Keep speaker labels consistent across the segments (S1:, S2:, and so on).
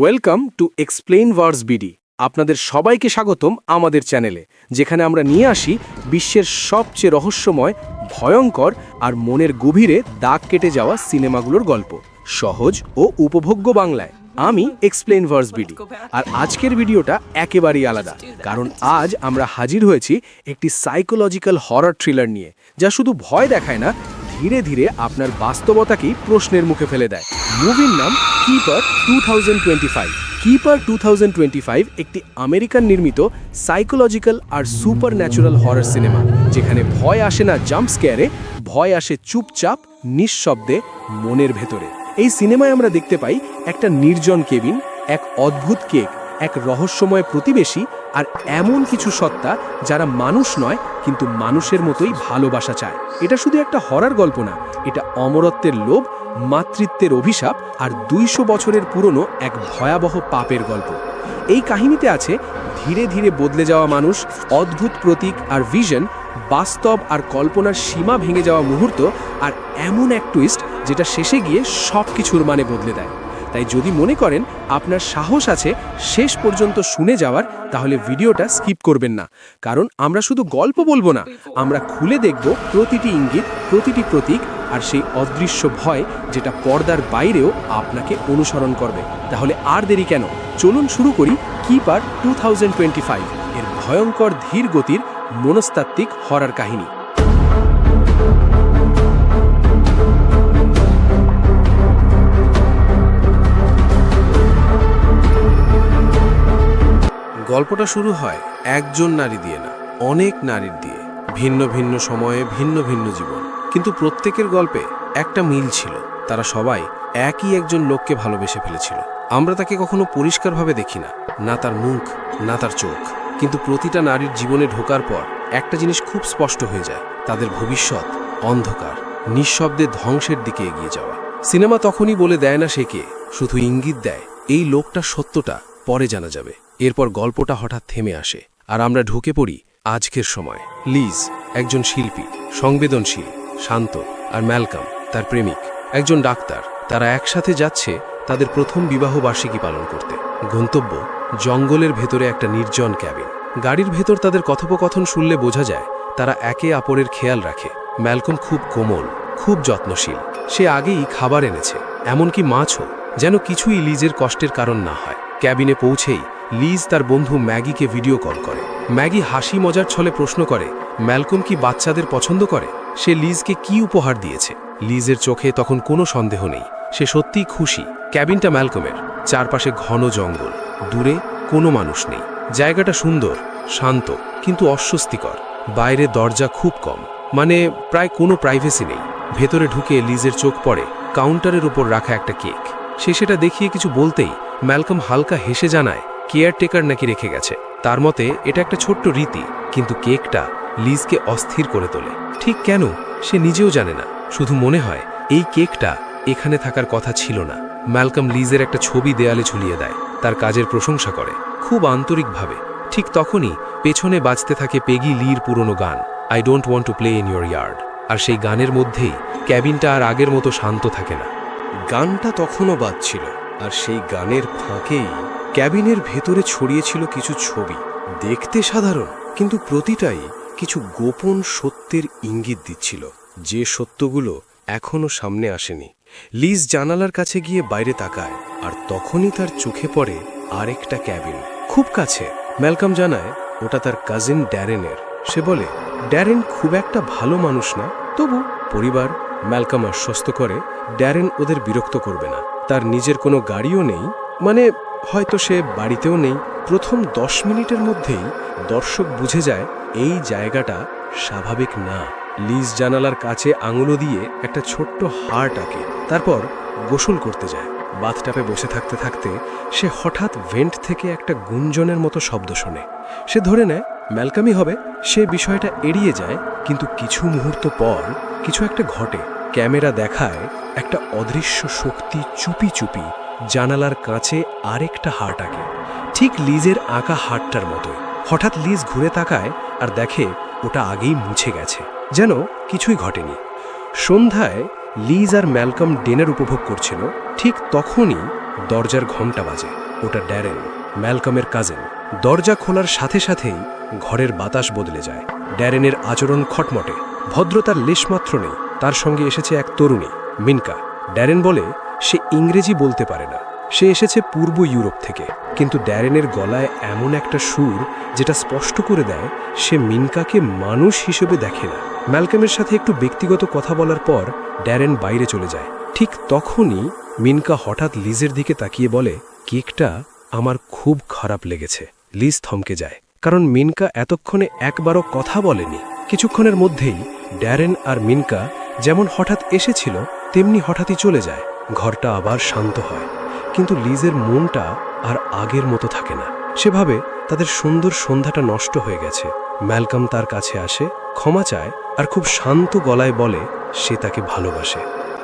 S1: Welcome to explain words BD. আপনাদের সবাইকে স্বাগতম আমাদের চ্যানেলে, যেখানে আমরা নিয়ে আসি বিশ্বের সবচেয়ে রহস্যময়, ভয়ঙ্কর আর মনের গভীরে দাগ কেটে যাওয়া সিনেমাগুলোর গল্প, সহজ ও উপভোগ্য বাংলায়। আমি এক্সপ্লেইন ভার্স বিডি। আর আজকের ভিডিওটা একেবারেই আলাদা, কারণ আজ আমরা হাজির হয়েছি একটি সাইকোলজিক্যাল হরর থ্রিলার নিয়ে, যা শুধু ভয় দেখায় না ধীরে ধীরে আপনার বাস্তবতাকেই প্রশ্নের মুখে ফেলে দেয়। মুভির নাম keeper two thousand twenty five keeper two thousand twenty five একটি আমেরিকান নির্মিত সাইকোলজিক্যাল আর সুপার ন্যাচুরাল হরর সিনেমা যেখানে ভয় আসে না জাম্প স্কেয়ারে ভয় আসে চুপচাপ, নিঃশব্দে, মনের ভেতরে। এই সিনেমায় আমরা দেখতে পাই একটা নির্জন কেবিন, এক অদ্ভুত কেক এক রহস্যময় প্রতিবেশী আর এমন কিছু সত্তা যারা মানুষ নয়, কিন্তু মানুষের মতোই ভালোবাসা চায়। এটা শুধু একটা হরার গল্প না, এটা অমরত্বের লোভ, মাতৃত্বের অভিশাপ আর দুইশো বছরের পুরনো এক ভয়াবহ পাপের গল্প। এই কাহিনীতে আছে ধীরে ধীরে বদলে যাওয়া মানুষ, অদ্ভুত প্রতীক আর ভিশন, বাস্তব আর কল্পনার সীমা ভেঙে যাওয়া মুহূর্ত আর এমন এক টুইস্ট যেটা শেষে গিয়ে সব কিছুর মানে বদলে দেয়। তাই যদি মনে করেন আপনার সাহস আছে শেষ পর্যন্ত শুনে যাওয়ার, তাহলে ভিডিওটা স্কিপ করবেন না। কারণ আমরা শুধু গল্প বলব না, আমরা খুলে দেখব প্রতিটি ইঙ্গিত, প্রতিটি প্রতীক আর সেই অদৃশ্য ভয় যেটা পর্দার বাইরেও আপনাকে অনুসরণ করবে। তাহলে আর দেরি কেন? চলুন শুরু করি কিপার টু এর ভয়ঙ্কর ধীর গতির মনস্তাত্ত্বিক হরার কাহিনী। গল্পটা শুরু হয় একজন নারী দিয়ে না, অনেক নারীর দিয়ে। ভিন্ন ভিন্ন সময়ে ভিন্ন ভিন্ন জীবন। কিন্তু প্রত্যেকের গল্পে একটা মিল ছিল। তারা সবাই একই একজন লোককে ভালোবেসে ফেলেছিল। আমরা তাকে কখনো পরিষ্কারভাবে দেখি না না তার মুখ, না তার চোখ। কিন্তু প্রতিটা নারীর জীবনে ঢোকার পর একটা জিনিস খুব স্পষ্ট হয়ে যায়, তাদের ভবিষ্যৎ, অন্ধকার, নিঃশব্দে ধ্বংসের দিকে এগিয়ে যাওয়া। সিনেমা তখনই বলে দেয় না সে কে, শুধু ইঙ্গিত দেয়, এই লোকটা সত্যটা পরে জানা যাবে। এরপর গল্পটা হঠাৎ থেমে আসে, আর আমরা ঢুকে পড়ি আজকের সময়। লিজ, একজন শিল্পী, সংবেদনশীল, শান্ত, আর ম্যালকাম, তার প্রেমিক। একজন ডাক্তার, তারা একসাথে যাচ্ছে তাদের প্রথম বিবাহ বার্ষিকী পালন করতে। গন্তব্য, জঙ্গলের ভেতরে একটা নির্জন ক্যাবিন। গাড়ির ভেতর তাদের কথোপকথন শুনলে বোঝা যায়, তারা একে অপরের খেয়াল রাখে। ম্যালকম খুব কোমল, খুব যত্নশীল। সে আগেই খাবার এনেছে, এমনকি মাছও, যেন কিছুই লিজের কষ্টের কারণ না হয়। ক্যাবিনে পৌঁছেই লিজ তার বন্ধু ম্যাগিকে ভিডিও কল করে। ম্যাগি হাসি মজার ছলে প্রশ্ন করে, ম্যালকম কি বাচ্চাদের পছন্দ করে? সে লিজকে কি উপহার দিয়েছে? লিজের চোখে তখন কোনো সন্দেহ নেই। সে সত্যিই খুশি। ক্যাবিনটা ম্যালকমের। চারপাশে ঘন জঙ্গল। দূরে কোনো মানুষ নেই। জায়গাটা সুন্দর, শান্ত, কিন্তু অস্বস্তিকর। বাইরে দরজা খুব কম। মানে প্রায় কোনো প্রাইভেসি নেই। ভেতরে ঢুকে লিজের চোখ পড়ে, কাউন্টারের উপর রাখা একটা কেক। সে সেটা দেখিয়ে কিছু বলতেই ম্যালকম হালকা হেসে জানায় কেয়ারটেকার নাকি রেখে গেছে। তার মতে, এটা একটা ছোট্ট রীতি, কিন্তু কেকটা লিজকে অস্থির করে তোলে। ঠিক কেন? সে নিজেও জানে না। শুধু মনে হয়, এই কেকটা এখানে থাকার কথা ছিল না। ম্যালকম লিজের একটা ছবি দেয়ালে ঝুলিয়ে দেয়। তার কাজের প্রশংসা করে। খুব আন্তরিকভাবে। ঠিক তখনই পেছনে বাজতে থাকে পেগি লির পুরনো গান I don't want to play in your yard আর সেই গানের মধ্যেই ক্যাবিনটা আর আগের মতো শান্ত থাকে না। গানটা তখনও বাজছিল, আর সেই গানের ফাঁকেই ক্যাবিনের ভেতরে ছড়িয়েছিল কিছু ছবি। দেখতে সাধারণ, কিন্তু প্রতিটাই কিছু গোপন সত্যের ইঙ্গিত দিচ্ছিল। যে সত্যগুলো এখনও সামনে আসেনি। লিজ জানালার কাছে গিয়ে বাইরে তাকায়, আর তখনই তার চোখে পড়ে আরেকটা ক্যাবিন। খুব কাছে। ম্যালকাম জানায়, ওটা তার কাজিন ড্যারেনের। সে বলে, ড্যারেন খুব একটা ভালো মানুষ না। তবু পরিবার, ম্যালকাম আশ্বস্ত করে, ড্যারেন ওদের বিরক্ত করবে না। তার নিজের কোনো গাড়িও নেই। মানে হয়তো সে বাড়িতেও নেই। প্রথম দশ মিনিটের মধ্যেই দর্শক বুঝে যায়, এই জায়গাটা স্বাভাবিক না। লিজ জানালার কাছে আঙুলো দিয়ে একটা ছোট্ট হার্ট আঁকে তারপর গোসল করতে যায়। বাথটাপে বসে থাকতে থাকতে সে হঠাৎ ভেন্ট থেকে একটা গুঞ্জনের মতো শব্দ শোনে। সে ধরে নেয় ম্যালকামি হবে। সে বিষয়টা এড়িয়ে যায়, কিন্তু কিছু মুহূর্ত পর কিছু একটা ঘটে। ক্যামেরা দেখায় একটা অদৃশ্য শক্তি চুপি চুপি জানালার কাছে আরেকটা হাট আঁকে। ঠিক লিজের আঁকা হাটটার মতোই। হঠাৎ লিজ ঘুরে তাকায় আর দেখে ওটা আগেই মুছে গেছে। যেন কিছুই ঘটেনি। সন্ধ্যায় লিজ আর ম্যালকম ডিনার উপভোগ করছিল। ঠিক তখনই দরজার ঘণ্টা বাজে। ওটা ড্যারেন, ম্যালকমের কাজেন। দরজা খোলার সাথে সাথেই ঘরের বাতাস বদলে যায়। ড্যারেনের আচরণ খটমটে। ভদ্রতার লেশমাত্র নেই। তার সঙ্গে এসেছে এক তরুণী, মিনকা। ড্যারেন বলে সে ইংরেজি বলতে পারে না। সে এসেছে পূর্ব ইউরোপ থেকে। কিন্তু ড্যারেনের গলায় এমন একটা সুর যেটা স্পষ্ট করে দেয়, সে মিনকাকে মানুষ হিসেবে দেখে না। ম্যালকামের সাথে একটু ব্যক্তিগত কথা বলার পর ড্যারেন বাইরে চলে যায়। ঠিক তখনই মিনকা হঠাৎ লিজের দিকে তাকিয়ে বলে, কেকটা আমার খুব খারাপ লেগেছে। লিজ থমকে যায়। কারণ মিনকা এতক্ষণে একবারও কথা বলেনি। কিছুক্ষণের মধ্যেই ড্যারেন আর মিনকা যেমন হঠাৎ এসেছিল তেমনি হঠাৎই চলে যায়। ঘরটা আবার শান্ত হয়। কিন্তু লিজের মনটা আর আগের মতো থাকে না। সেভাবে তাদের সুন্দর সন্ধ্যাটা নষ্ট হয়ে গেছে। ম্যালকাম তার কাছে আসে, ক্ষমা চায় আর খুব শান্ত গলায় বলে, সে তাকে ভালোবাসে।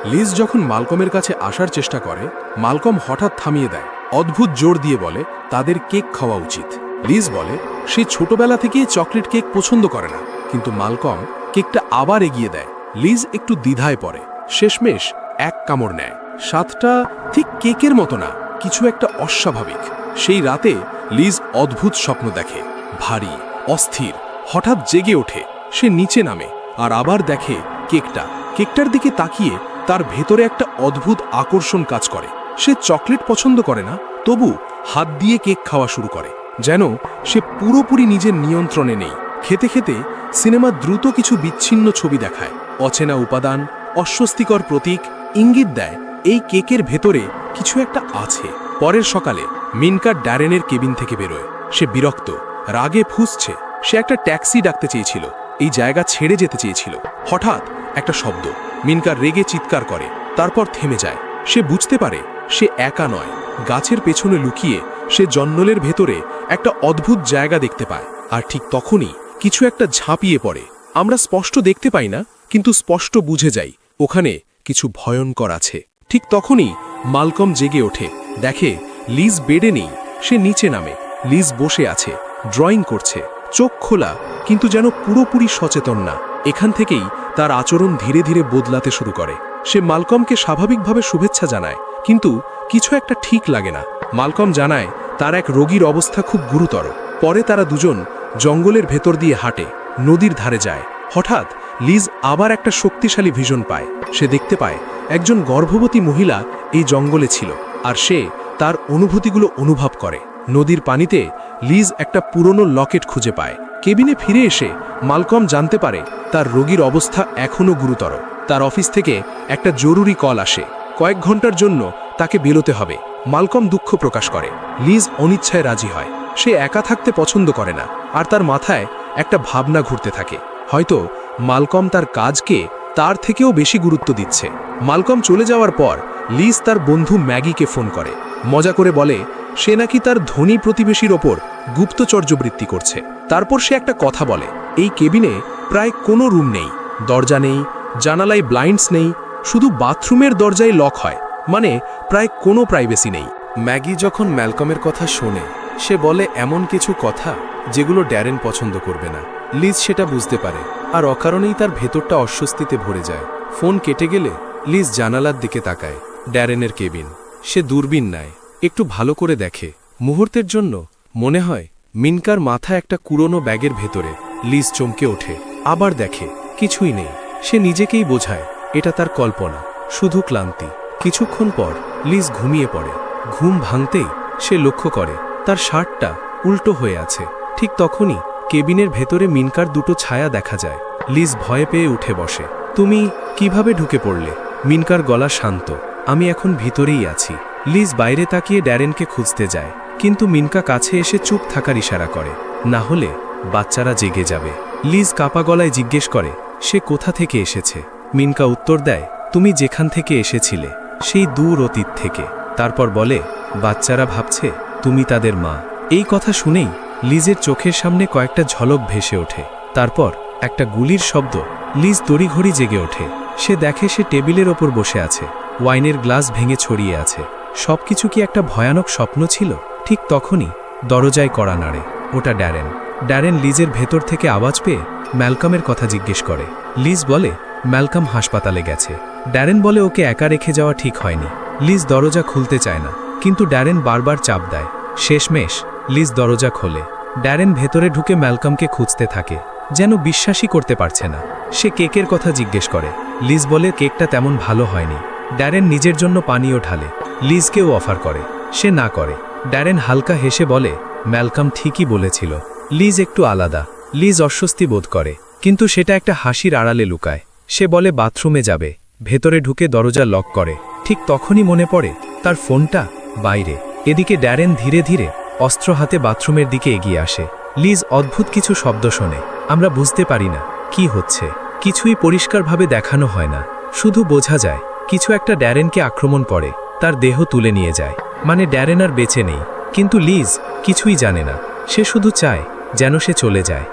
S2: লিজ যখন মালকমের কাছে আসার চেষ্টা করে, মালকম হঠাৎ থামিয়ে দেয়। অদ্ভুত জোর দিয়ে বলে, তাদের কেক খাওয়া উচিত। লিজ বলে, সে ছোটবেলা থেকেই চকলেট কেক পছন্দ করে না। কিন্তু মালকম কেকটা আবার এগিয়ে দেয়। লিজ একটু দ্বিধায় পড়ে। শেষমেশ এক কামড় নেয়। স্বাদটা ঠিক কেকের মতো না, কিছু একটা অস্বাভাবিক। সেই রাতে লিজ অদ্ভুত স্বপ্ন দেখে, ভারী, অস্থির, হঠাৎ জেগে ওঠে, সে নিচে নামে আর আবার দেখে কেকটা। কেকটার দিকে তাকিয়ে তার ভেতরে একটা অদ্ভুত আকর্ষণ কাজ করে। সে চকলেট পছন্দ করে না, তবু হাত দিয়ে কেক খাওয়া শুরু করে। যেন সে পুরোপুরি নিজের নিয়ন্ত্রণে নেই। খেতে খেতে সিনেমা দ্রুত কিছু বিচ্ছিন্ন ছবি দেখায়। অচেনা উপাদান অস্বস্তিকর প্রতীক ইঙ্গিত দেয়, এই কেকের ভেতরে কিছু একটা আছে। পরের সকালে মিনকার ড্যারেনের কেবিন থেকে বেরোয়। সে বিরক্ত, রাগে ফুসছে। সে একটা ট্যাক্সি ডাকতে চেয়েছিল, এই জায়গা ছেড়ে যেতে চেয়েছিল। হঠাৎ একটা শব্দ মিনকার রেগে চিৎকার করে, তারপর থেমে যায়। সে বুঝতে পারে, সে একা নয়। গাছের পেছনে লুকিয়ে, সে জন্নলের ভেতরে একটা অদ্ভুত জায়গা দেখতে পায়। আর ঠিক তখনই কিছু একটা ঝাঁপিয়ে পড়ে। আমরা স্পষ্ট দেখতে পাই না, কিন্তু স্পষ্ট বুঝে যাই। ওখানে কিছু ভয়ঙ্কর আছে। ঠিক তখনই মালকম জেগে ওঠে। দেখে লিজ বেডে নেই, সে নিচে নামে। লিজ বসে আছে, ড্রয়িং করছে। চোখ খোলা, কিন্তু যেন পুরোপুরি সচেতন না। এখান থেকেই তার আচরণ ধীরে ধীরে বদলাতে শুরু করে। সে মালকমকে স্বাভাবিকভাবে শুভেচ্ছা জানায়, কিন্তু কিছু একটা ঠিক লাগে না। মালকম জানায়, তার এক রোগীর অবস্থা খুব গুরুতর। পরে তারা দুজন জঙ্গলের ভেতর দিয়ে হাঁটে, নদীর ধারে যায়। হঠাৎ লিজ আবার একটা শক্তিশালী ভিশন পায়। সে দেখতে পায়, একজন গর্ভবতী মহিলা এই জঙ্গলে ছিল, আর সে তার অনুভূতিগুলো অনুভব করে। নদীর পানিতে লিজ একটা পুরনো লকেট খুঁজে পায়। কেবিনে ফিরে এসে মালকম জানতে পারে, তার রোগীর অবস্থা এখনও গুরুতর। তার অফিস থেকে একটা জরুরি কল আসে। কয়েক ঘণ্টার জন্য তাকে বেরোতে হবে। মালকম দুঃখ প্রকাশ করে। লিজ অনিচ্ছায় রাজি হয়। সে একা থাকতে পছন্দ করে না, আর তার মাথায় একটা ভাবনা ঘুরতে থাকে। হয়তো মালকম তার কাজকে তার থেকেও বেশি গুরুত্ব দিচ্ছে। মালকম চলে যাওয়ার পর লিজ তার বন্ধু ম্যাগিকে ফোন করে। মজা করে বলে, সে নাকি তার ধনী প্রতিবেশীর ওপর গুপ্তচর্যবৃত্তি করছে। তারপর সে একটা কথা বলে, এই কেবিনে প্রায় কোনো রুম নেই, দরজা নেই, জানালায় ব্লাইন্ডস নেই, শুধু বাথরুমের দরজায় লক হয় মানে প্রায় কোনো প্রাইভেসি নেই।
S1: ম্যাগি যখন ম্যালকমের কথা শোনে, সে বলে, এমন কিছু কথা যেগুলো ড্যারেন পছন্দ করবে না। লিজ সেটা বুঝতে পারে। আর অকারণেই তার ভেতরটা অস্বস্তিতে ভরে যায়। ফোন কেটে গেলে লিজ জানালার দিকে তাকায়, ড্যারেনের কেবিন। সে দূরবীন নেয় একটু ভালো করে দেখে। মুহূর্তের জন্য মনে হয়, মিনকার মাথা একটা কুরনো ব্যাগের ভেতরে। লিজ চমকে ওঠে, আবার দেখে, কিছুই নেই। সে নিজেকেই বোঝায়, এটা তার কল্পনা, শুধু ক্লান্তি। কিছুক্ষণ পর লিজ ঘুমিয়ে পড়ে। ঘুম ভাঙতেই সে লক্ষ্য করে, তার শার্টটা উল্টো হয়ে আছে। ঠিক তখনই কেবিনের ভেতরে মিনকার দুটো ছায়া দেখা যায়। লিজ ভয়ে পেয়ে উঠে বসে। তুমি কীভাবে ঢুকে পড়লে? মিনকার গলা শান্ত। আমি এখন ভিতরেই আছি। লিজ বাইরে তাকিয়ে ড্যারেনকে খুঁজতে যায়। কিন্তু মিনকা কাছে এসে চুপ থাকার ইশারা করে। না হলে বাচ্চারা জেগে যাবে। লিজ কাপা গলায় জিজ্ঞেস করে, সে কোথা থেকে এসেছে? মিনকা উত্তর দেয়, তুমি যেখান থেকে এসেছিলে, সেই দূর অতীত থেকে। তারপর বলে, বাচ্চারা ভাবছে তুমি তাদের মা। এই কথা শুনেই লিজের চোখের সামনে কয়েকটা ঝলক ভেসে ওঠে। তারপর একটা গুলির শব্দ। লিজ তড়িঘড়ি জেগে ওঠে। সে দেখে সে টেবিলের ওপর বসে আছে। ওয়াইনের গ্লাস ভেঙে ছড়িয়ে আছে। সবকিছু কি একটা ভয়ানক স্বপ্ন ছিল? ঠিক তখনই দরজায় কড়া নাড়ে। ওটা ড্যারেন। ড্যারেন লিজের ভেতর থেকে আওয়াজ পেয়ে ম্যালকামের কথা জিজ্ঞেস করে। লিজ বলে, ম্যালকাম হাসপাতালে গেছে। ড্যারেন বলে, ওকে একা রেখে যাওয়া ঠিক হয়নি। লিজ দরজা খুলতে চায় না।
S3: কিন্তু ড্যারেন বারবার চাপ দেয়। শেষমেশ লিজ দরজা খোলে। ড্যারেন ভেতরে ঢুকে ম্যালকমকে খুঁজতে থাকে, যেন বিশ্বাসই করতে পারছে না। সে কেকের কথা জিজ্ঞেস করে, লিজ বলে, কেকটা তেমন ভালো হয়নি। ড্যারেন নিজের জন্য পানীয় ঢালে, লিজকেও অফার করে, সে না করে। ড্যারেন হালকা হেসে বলে, ম্যালকম ঠিকই বলেছিল। লিজ একটু আলাদা, লিজ অস্বস্তি বোধ করে, কিন্তু সেটা একটা হাসির আড়ালে লুকায়। সে বলে, বাথরুমে যাবে। ভেতরে ঢুকে দরজা লক করে। ঠিক তখনই মনে পড়ে, তার ফোনটা বাইরে। এদিকে ড্যারেন ধীরে ধীরে অস্ত্র হাতে বাথরুমের দিকে এগিয়ে আসে। লিজ অদ্ভুত কিছু শব্দ শোনে। আমরা বুঝতে পারি না, কি হচ্ছে? কিছুই পরিষ্কারভাবে দেখানো হয় না। শুধু বোঝা যায়, কিছু একটা ড্যারেনকে আক্রমণ করে, তার দেহ তুলে নিয়ে যায়। মানে ড্যারেন আর বেঁচে নেই। কিন্তু লিজ কিছুই জানে না। সে শুধু চায়, যেন সে চলে যায়।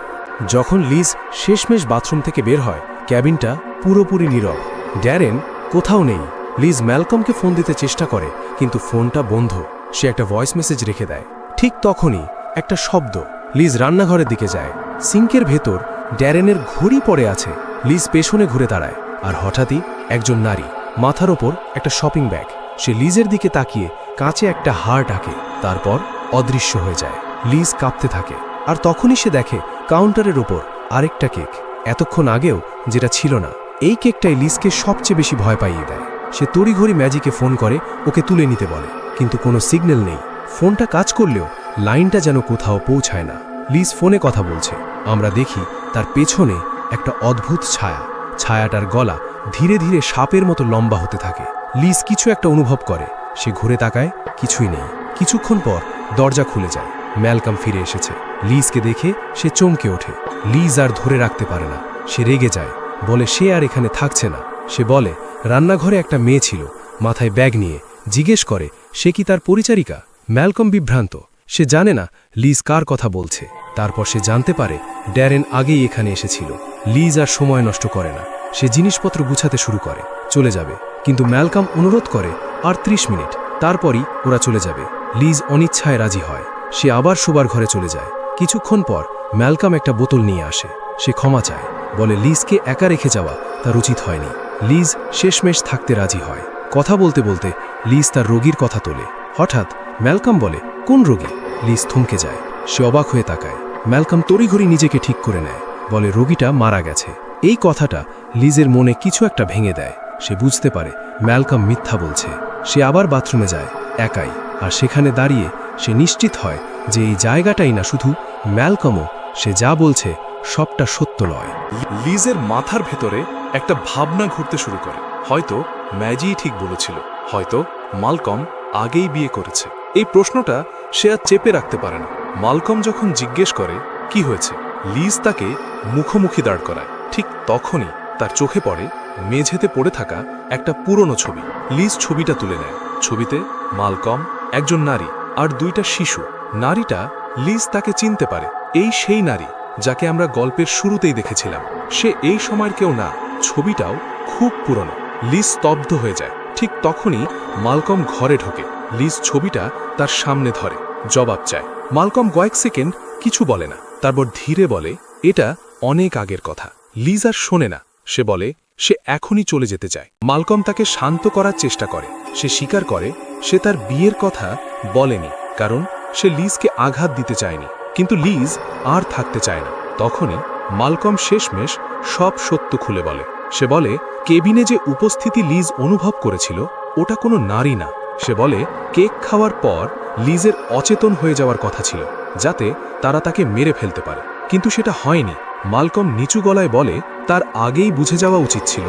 S1: যখন লিজ শেষমেশ বাথরুম থেকে বের হয়, ক্যাবিনটা পুরোপুরি নীরব। ড্যারেন কোথাও নেই। লিজ ম্যালকমকে ফোন দিতে চেষ্টা করে, কিন্তু ফোনটা বন্ধ। সে একটা ভয়েস মেসেজ রেখে দেয়। ঠিক তখনই একটা শব্দ লিজ রান্নাঘরের দিকে যায়। সিঙ্কের ভেতর ড্যারেনের ঘড়ি পড়ে আছে। লিজ পেছনে ঘুরে দাঁড়ায় আর হঠাৎই একজন নারী মাথার ওপর একটা শপিং ব্যাগ। সে লিজের দিকে তাকিয়ে কাঁচে একটা হাড় আঁকে তারপর অদৃশ্য হয়ে যায়। লিজ কাঁপতে থাকে আর তখনই সে দেখে কাউন্টারের ওপর আরেকটা কেক। এতক্ষণ আগেও যেটা ছিল না, এই কেকটাই লিজকে সবচেয়ে বেশি ভয় পাইয়ে দেয়। সে তড়িঘড়ি ম্যাজিকে ফোন করে, ওকে তুলে নিতে বলে, কিন্তু কোনো সিগন্যাল নেই। ফোনটা কাজ করলেও লাইনটা যেন কোথাও পৌঁছায় না। লিজ ফোনে কথা বলছে। আমরা দেখি তার পেছনে একটা অদ্ভুত ছায়া। ছায়াটার গলা ধীরে ধীরে সাপের মতো লম্বা হতে থাকে। লিজ কিছু একটা অনুভব করে। সে ঘুরে তাকায়, কিছুই নেই। কিছুক্ষণ পর দরজা খুলে যায়। ম্যালকাম ফিরে এসেছে। লিজকে দেখে সে চমকে ওঠে। লিজ আর ধরে রাখতে পারে না। সে রেগে যায়। বলে, সে আর এখানে থাকছে না। সে বলে, রান্নাঘরে একটা মেয়ে ছিল। মাথায় ব্যাগ নিয়ে জিজ্ঞেস করে, সে কি তার পরিচারিকা? ম্যালকম বিভ্রান্ত। সে জানে না লিজ কার কথা বলছে। তারপর সে জানতে পারে ড্যারেন আগেই এখানে এসেছিল। লিজ আর সময় নষ্ট করে না। সে জিনিসপত্র গুছাতে শুরু করে। চলে যাবে। কিন্তু ম্যালকাম অনুরোধ করে, আর ত্রিশ মিনিট। তারপরই ওরা চলে যাবে। লিজ অনিচ্ছায় রাজি হয়। সে আবার শোবার ঘরে চলে যায়। কিছুক্ষণ পর ম্যালকাম একটা বোতল নিয়ে আসে। সে ক্ষমা চায়। বলে, লিজকে একা রেখে যাওয়া তার উচিত হয়নি। লিজ শেষমেশ থাকতে রাজি হয়। কথা বলতে বলতে লিজ তার রোগীর কথা তোলে। হঠাৎ ম্যালকাম বলে, কোন রোগী? লিজ থমকে যায়। সে অবাক হয়ে তাকায়। ম্যালকাম তড়িঘড়ি নিজেকে ঠিক করে নেয়। বলে, রোগীটা মারা গেছে। এই কথাটা লিজের মনে কিছু একটা ভেঙে দেয়। সে বুঝতে পারে ম্যালকাম মিথ্যা বলছে। সে আবার বাথরুমে যায়, একাই। আর সেখানে দাঁড়িয়ে সে নিশ্চিত হয় যে এই জায়গাটাই না শুধু ম্যালকমও, সে যা বলছে সবটা সত্য নয়।
S2: লিজের মাথার ভেতরে একটা ভাবনা ঘুরতে শুরু করে। হয়তো ম্যাজিই ঠিক বলেছিল। হয়তো মালকম আগেই বিয়ে করেছে। এই প্রশ্নটা সে আর চেপে রাখতে পারে না। মালকম যখন জিজ্ঞেস করে, কি হয়েছে? লিজ তাকে মুখোমুখি দাঁড় করায়। ঠিক তখনই তার চোখে পড়ে মেঝেতে পড়ে থাকা একটা পুরনো ছবি। লিজ ছবিটা তুলে নেয়। ছবিতে মালকম একজন নারী আর দুইটা শিশু। নারীটা লিজ তাকে চিনতে পারে। এই সেই নারী যাকে আমরা গল্পের শুরুতেই দেখেছিলাম। সে এই সময়ের কেউ না। ছবিটাও খুব পুরনো। লিজ স্তব্ধ হয়ে যায়। ঠিক তখনই মালকম ঘরে ঢোকে। লিজ ছবিটা তার সামনে ধরে, জবাব চায়। মালকম কয়েক সেকেন্ড কিছু বলে না। তারপর ধীরে বলে, এটা অনেক আগের কথা। লিজ আর শোনে না। সে বলে, সে এখনই চলে যেতে চায়। মালকম তাকে শান্ত করার চেষ্টা করে। সে স্বীকার করে, সে তার বিয়ের কথা বলেনি, কারণ সে লিজকে আঘাত দিতে চায়নি। কিন্তু লিজ আর থাকতে চায় না। তখনই মালকম শেষমেশ সব সত্য খুলে বলে। সে বলে, কেবিনে যে উপস্থিতি লিজ অনুভব করেছিল, ওটা কোনো নারী না। সে বলে, কেক খাওয়ার পর লিজের অচেতন হয়ে যাওয়ার কথা ছিল, যাতে তারা তাকে মেরে ফেলতে পারে। কিন্তু সেটা হয়নি। মালকম নিচু গলায় বলে, তার আগেই বুঝে যাওয়া উচিত ছিল,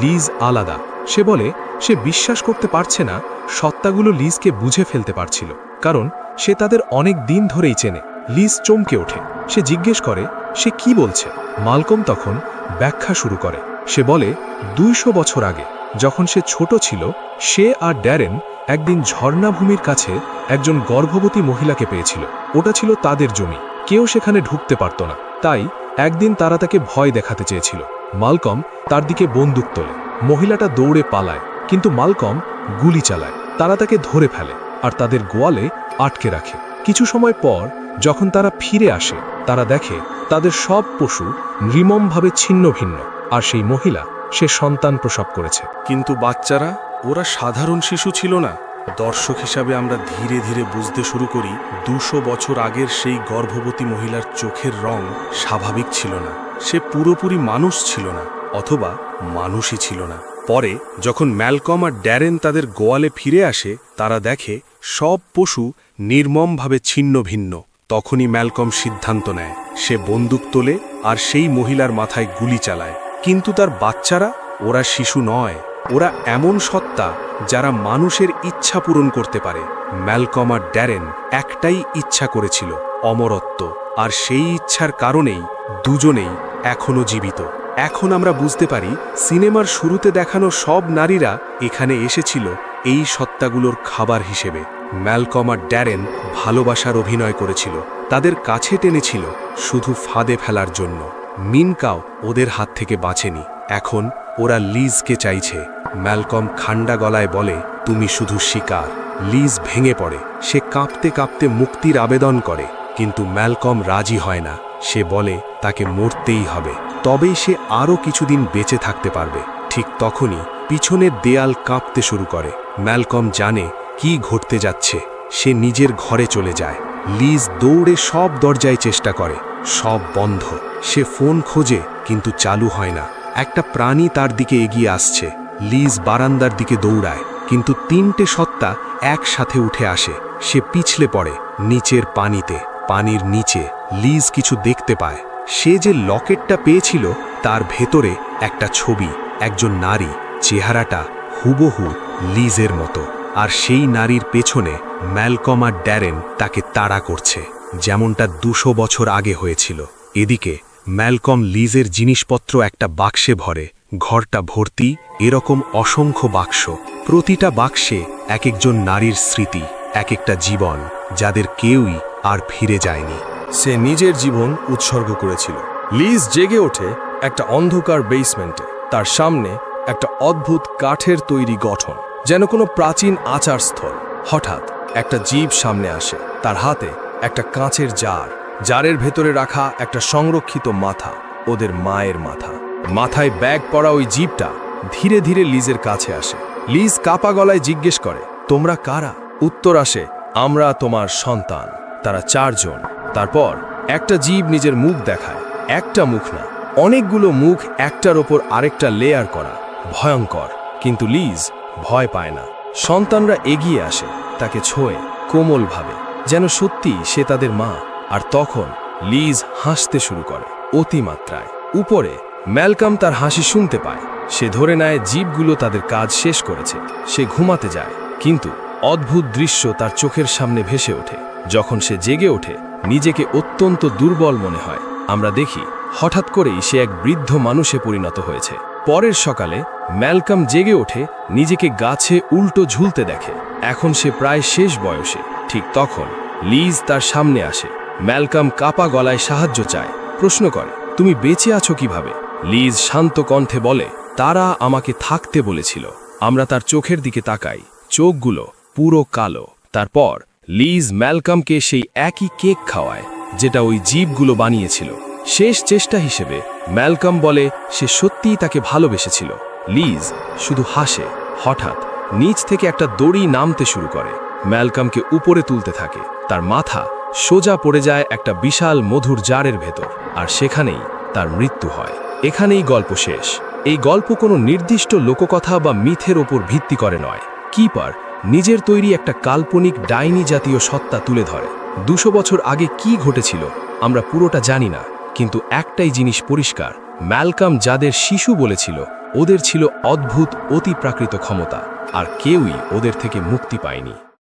S2: লিজ আলাদা। সে বলে, সে বিশ্বাস করতে পারছে না, সত্তাগুলো লিজকে বুঝে ফেলতে পারছিল, কারণ সে তাদের অনেক দিন ধরেই চেনে। লিজ চমকে ওঠে। সে জিজ্ঞেস করে, সে কি বলছে? মালকম তখন ব্যাখ্যা শুরু করে। সে বলে, দুইশো বছর আগে, যখন সে ছোট ছিল, সে আর ড্যারেন একদিন ঝর্ণাভূমির কাছে একজন গর্ভবতী মহিলাকে পেয়েছিল। ওটা ছিল তাদের জমি। কেউ সেখানে ঢুকতে পারত না। তাই একদিন তারা তাকে ভয় দেখাতে চেয়েছিল। মালকম তার দিকে বন্দুক তোলে। মহিলাটা দৌড়ে পালায়, কিন্তু মালকম গুলি চালায়। তারা তাকে ধরে ফেলে আর তাদের গোয়ালে আটকে রাখে। কিছু সময় পর, যখন তারা ফিরে আসে, তারা দেখে তাদের সব পশু নির্মমভাবে ছিন্ন ভিন্ন আর সেই মহিলা, সে সন্তান প্রসব করেছে।
S1: কিন্তু বাচ্চারা, ওরা সাধারণ শিশু ছিল না।
S4: দর্শক হিসাবে আমরা ধীরে ধীরে বুঝতে শুরু করি, দুশো বছর আগের সেই গর্ভবতী মহিলার চোখের রং স্বাভাবিক ছিল না। সে পুরোপুরি মানুষ ছিল না, অথবা মানুষই ছিল না। পরে, যখন ম্যালকম আর ড্যারেন তাদের গোয়ালে ফিরে আসে, তারা দেখে সব পশু নির্মমভাবে ছিন্ন ভিন্ন। তখনই ম্যালকম সিদ্ধান্ত নেয়, সে বন্দুক তোলে আর সেই মহিলার মাথায় গুলি চালায়। কিন্তু তার বাচ্চারা, ওরা শিশু নয়। ওরা এমন সত্তা যারা মানুষের ইচ্ছা পূরণ করতে পারে। ম্যালকম আর ড্যারেন একটাই ইচ্ছা করেছিল, অমরত্ব। আর সেই ইচ্ছার কারণেই দুজনেই এখনও জীবিত। এখন আমরা বুঝতে পারি, সিনেমার শুরুতে দেখানো সব নারীরা এখানে এসেছিল এই সত্তাগুলোর খাবার হিসেবে। ম্যালকম আর ড্যারেন ভালোবাসার অভিনয় করেছিল। তাদের কাছে টেনেছিল শুধু ফাঁদে ফেলার জন্য। মিনকাও ওদের হাত থেকে বাঁচেনি। এখন ওরা লিজকে চাইছে। ম্যালকম খান্ডা গলায় বলে, তুমি শুধু শিকার। লিজ ভেঙে পড়ে। সে কাঁপতে কাঁপতে মুক্তির আবেদন করে। কিন্তু ম্যালকম রাজি হয় না। সে বলে, তাকে মরতেই হবে। তবেই সে আরও কিছুদিন বেঁচে থাকতে পারবে। ঠিক তখনই পিছনের দেয়াল কাঁপতে শুরু করে। ম্যালকম জানে কি ঘটতে যাচ্ছে। সে নিজের ঘরে চলে যায়। লিজ দৌড়ে সব দরজায় চেষ্টা করে। সব বন্ধ। সে ফোন খোঁজে, কিন্তু চালু হয় না। একটা প্রাণী তার দিকে এগিয়ে আসছে। লিজ বারান্দার দিকে দৌড়ায়, কিন্তু তিনটে সত্তা একসাথে উঠে আসে। সে পিছলে পড়ে, নিচের পানিতে। পানির নিচে লিজ কিছু দেখতে পায়। সে যে লকেটটা পেয়েছিল, তার ভেতরে একটা ছবি, একজন নারী। চেহারাটা হুবহু লিজের মতো। আর সেই নারীর পেছনে ম্যালকম আর ড্যারেন তাকে তাড়া করছে। যেমনটা দুশো বছর আগে হয়েছিল। এদিকে, ম্যালকম লিজের জিনিসপত্র একটা বাক্সে ভরে, ঘরটা ভর্তি, এরকম অসংখ্য বাক্স। প্রতিটা বাক্সে এক একজন নারীর স্মৃতি, এক একটা জীবন, যাদের কেউই আর ফিরে যায়নি।
S5: সে নিজের জীবন উৎসর্গ করেছিল। লিজ জেগে ওঠে একটা অন্ধকার বেসমেন্টে তার সামনে একটা অদ্ভুত কাঠের তৈরি গঠন, যেন কোনো প্রাচীন আচারস্থল। হঠাৎ একটা জীব সামনে আসে। তার হাতে একটা কাঁচের জার। জারের ভেতরে রাখা একটা সংরক্ষিত মাথা, ওদের মায়ের মাথা। মাথায় ব্যাগ পড়া ওই জীবটা ধীরে ধীরে লিজের কাছে আসে। লিজ কাপা গলায় জিজ্ঞেস করে, তোমরা কারা? উত্তর আসে, আমরা তোমার সন্তান। তারা চারজন। তারপর একটা জীব নিজের মুখ দেখায়, একটা মুখ না। অনেকগুলো মুখ একটার ওপর আরেকটা লেয়ার করা। ভয়ঙ্কর। কিন্তু লিজ ভয় পায় না। সন্তানরা এগিয়ে আসে, তাকে ছোঁয়ে, কোমলভাবে। যেন সত্যি সে তাদের মা, আর তখন লিজ হাসতে শুরু করে অতিমাত্রায়। উপরে, ম্যালকাম তার হাসি শুনতে পায়। সে ধরে নেয় জীবগুলো তাদের কাজ শেষ করেছে। সে ঘুমাতে যায়, কিন্তু অদ্ভুত দৃশ্য তার চোখের সামনে ভেসে ওঠে। যখন সে জেগে ওঠে, নিজেকে অত্যন্ত দুর্বল মনে হয়। আমরা দেখি, হঠাৎ করেই সে এক বৃদ্ধ মানুষে পরিণত হয়েছে। পরের সকালে, ম্যালকাম জেগে ওঠে, নিজেকে গাছে উল্টো ঝুলতে দেখে। এখন সে প্রায় শেষ বয়সে। ঠিক তখন লিজ তার সামনে আসে। ম্যালকাম কাপা গলায় সাহায্য চায়। প্রশ্ন করে, তুমি বেঁচে আছো কীভাবে? লিজ শান্ত কণ্ঠে বলে, তারা আমাকে থাকতে বলেছিল। আমরা তার চোখের দিকে তাকাই। চোখগুলো পুরো কালো। তারপর লিজ ম্যালকামকে সেই একই কেক খাওয়ায়, যেটা ওই জীবগুলো বানিয়েছিল। শেষ চেষ্টা হিসেবে ম্যালকাম বলে, সে সত্যিই তাকে ভালোবেসেছিল। লিজ শুধু হাসে। হঠাৎ নিচ থেকে একটা দড়ি নামতে শুরু করে। ম্যালকামকে উপরে তুলতে থাকে। তার মাথা সোজা পড়ে যায় একটা বিশাল মধুর জারের ভেতর, আর সেখানেই তার মৃত্যু হয়। এখানেই গল্প শেষ। এই গল্প কোনো নির্দিষ্ট লোককথা বা মিথের ওপর ভিত্তি করে নয়। কিপার নিজের তৈরি একটা কাল্পনিক ডাইনি জাতীয় সত্তা তুলে ধরে। দুশো বছর আগে কি ঘটেছিল, আমরা পুরোটা জানি না, কিন্তু একটাই জিনিস পরিষ্কার, ম্যালকাম যাদের শিশু বলেছিল, ওদের ছিল অদ্ভুত অতিপ্রাকৃত ক্ষমতা, আর কেউই ওদের থেকে মুক্তি পায়নি।